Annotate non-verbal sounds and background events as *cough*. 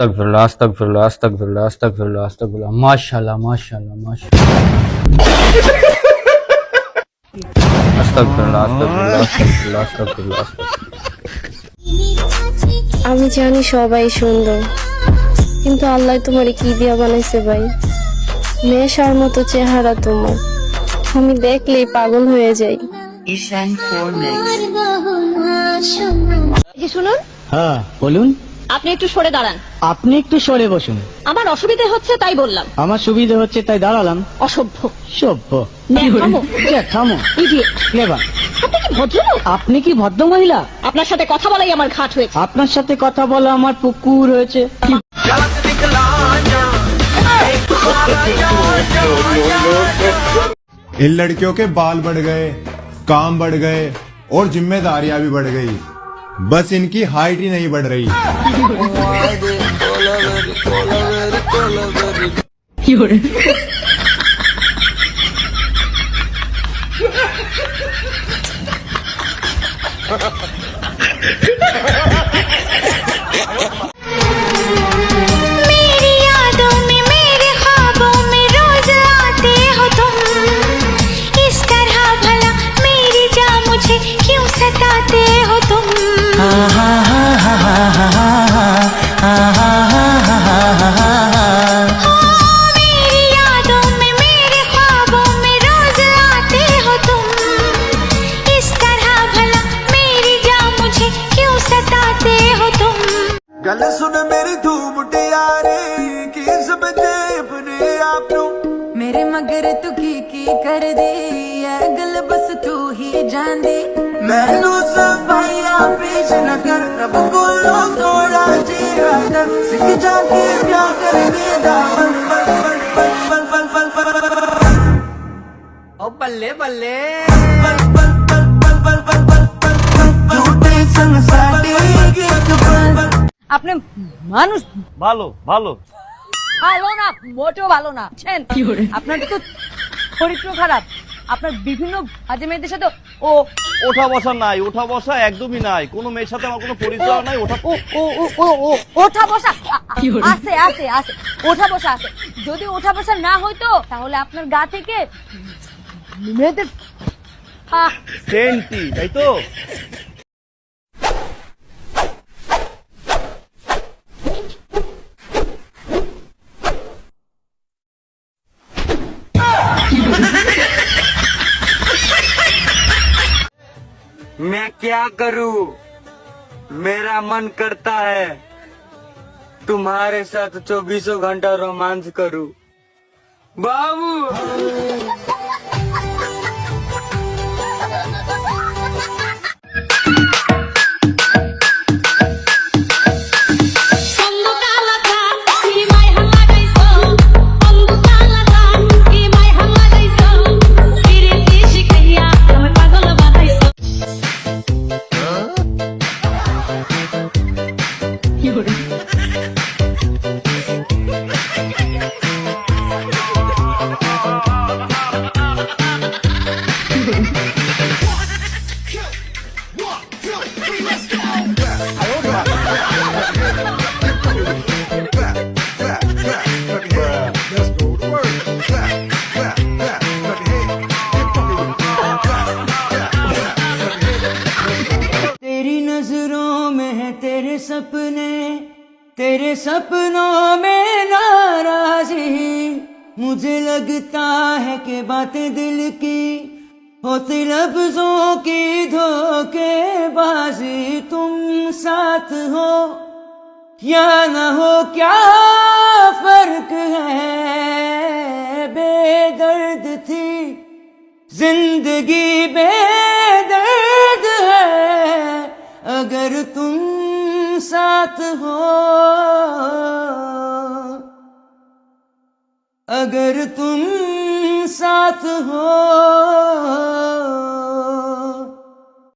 আস্তাগফিরুল্লাহ আস্তাগফিরুল্লাহ আস্তাগফিরুল্লাহ আস্তাগফিরুল্লাহ আস্তাগফিরুল্লাহ মাশাআল্লাহ মাশাআল্লাহ মাশাআল্লাহ আস্তাগফিরুল্লাহ আস্তাগফিরুল্লাহ আস্তাগফিরুল্লাহ আস্তাগফিরুল্লাহ আমি জানি সবাই সুন্দর। কিন্তু আল্লাহ তোমারে কি দিয়া বানাইছে ভাই? নেশার মতো চেহারা তোমার। আমি দেখলেই পাগল হয়ে যাই. এই শুনুন। হ্যাঁ বলুন। আপনি একটু সরে দাঁড়ান। আপনি একটু সরে বসুন। আমার অসুবিধে হচ্ছে তাই বললাম। আমার সুবিধা হচ্ছে তাই দাঁড়ালাম। অসভ্য। সভ্য। থামো। ভদ্রলোক? আপনি কি ভদ্র মহিলা আপনার সাথে কথা বলাই আমার ঘাট হয়েছে। আপনার সাথে কথা বলা আমার পুকুর হয়েছে। इन लड़कियों के बाल बढ़ गए काम बढ़ गए और जिम्मेदारियाँ भी बढ़ गई। बस इनकी हाइट ही नहीं बढ़ रही। *laughs* *laughs* ਸੁਣ ਮੇਰੀ ਧੂਮ ਮੁਟਿਆਰੇ ਕੀ ਸਮਝੇ ਆਪਣੇ ਆਪ ਨੂੰ ਮੇਰੇ ਮਗਰ ਤੂੰ ਕੀ ਕੀ ਕਰਦੀ ਐ ਗੱਲ ਬਸ ਤੂੰ ਹੀ ਜਾਣਦੀ ਮੈਨੂੰ ਸਫਾਈਆਂ ਪੇਸ਼ न कर रब ਕੋਲੋਂ ਥੋੜਾ ਜਿਹਾ ਡਰ ਸਿੱਖ ਜਾ ਕੇ ਪਿਆਰ ਕਰਨੇ ਦਾ ਬਲ ਬਲ ਬਲ ਬਲ ਬਲ ਬਲ ਬਲ ਬਲ ও ਬੱਲੇ ਬੱਲੇ बल बल बल बल बल बल बल बल আপনি মানুষ? ভালো ভালো। ভালো না মোটেও ভালো না। বুঝছেন? আপনার তো চরিত্র খারাপ। আপনার বিভিন্ন বাজে মেয়েদের সাথে ও ওঠা বসা নাই ওঠা বসা একদমই নাই। কোনো মেয়ের সাথে আমার কোনো পরিচয় নাই ওঠা ও ও ও ও ও ওঠা বসা। আছে আছে আছে ওঠা বসা আছে। যদি ওঠা বসা না হইতো তাহলে আপনার গা থেকে মেয়েদের সেন্টি তাই তো? मैं क्या करूँ? मेरा मन करता है। तुम्हारे साथ चौबीसों घंटा रोमांस करूँ। बाबू! I hope not. तेरे सपने, तेरे सपनों में नाराजी। मुझे लगता है कि बातें दिल की होती लफ्जों की धोखेबाजी। तुम साथ हो या न हो, क्या फ़र्क है? बेदर्द थी। ज़िंदगी बेदर्द है। अगर तुम साथ हो। अगर तुम साथ हो